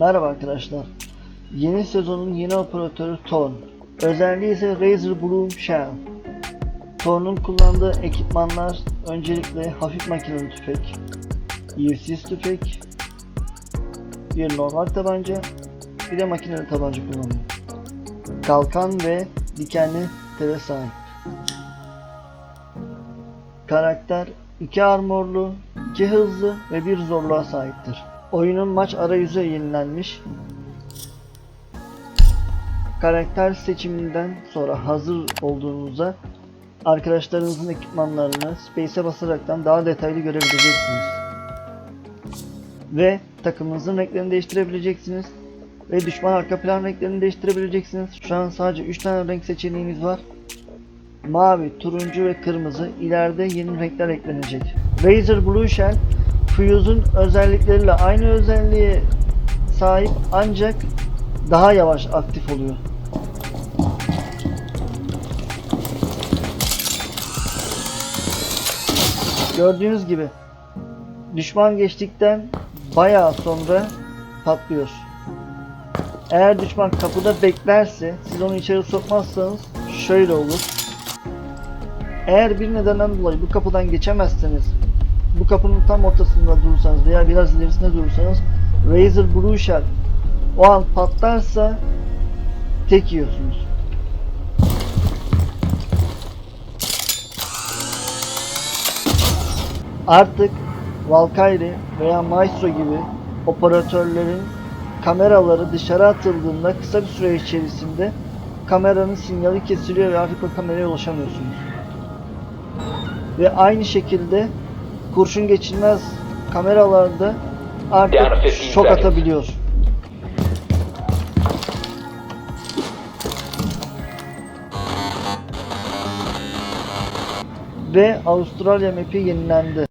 Merhaba arkadaşlar. Yeni sezonun yeni operatörü Thorn. Özelliği ise Razer Bloom Shell. Thorn'un kullandığı ekipmanlar öncelikle hafif makineli tüfek, EFCS tüfek, bir normal tabanca, bir de makineli tabanca kullanıyor. Kalkan ve dikenli tele sahip. Karakter 2 armorlu, 2 hızlı ve 1 zorluğa sahiptir. Oyunun maç arayüzü yenilenmiş. Karakter seçiminden sonra hazır olduğunuzda arkadaşlarınızın ekipmanlarını Space'e basaraktan daha detaylı görebileceksiniz. Ve takımınızın renklerini değiştirebileceksiniz. Ve düşman arka plan renklerini değiştirebileceksiniz. Şu an sadece 3 tane renk seçeneğimiz var. Mavi, turuncu ve kırmızı. İleride yeni renkler eklenecek. Razer Blue Shell Fuse'un özellikleriyle aynı özelliğe sahip ancak daha yavaş aktif oluyor. Gördüğünüz gibi düşman geçtikten bayağı sonra patlıyor. Eğer düşman kapıda beklerse siz onu içeri sokmazsanız şöyle olur. Eğer bir nedenden dolayı bu kapıdan geçemezseniz bu kapının tam ortasında durursanız veya biraz ilerisinde durursanız Razer Blue Shell o an patlarsa tek yiyorsunuz. Artık Valkyrie veya Maestro gibi operatörlerin kameraları dışarı atıldığında kısa bir süre içerisinde kameranın sinyali kesiliyor ve artık o kameraya ulaşamıyorsunuz. Ve aynı şekilde kurşun geçilmez kameralarda artık Down to 15 şok atabiliyor. Ve Avustralya map'i yenilendi.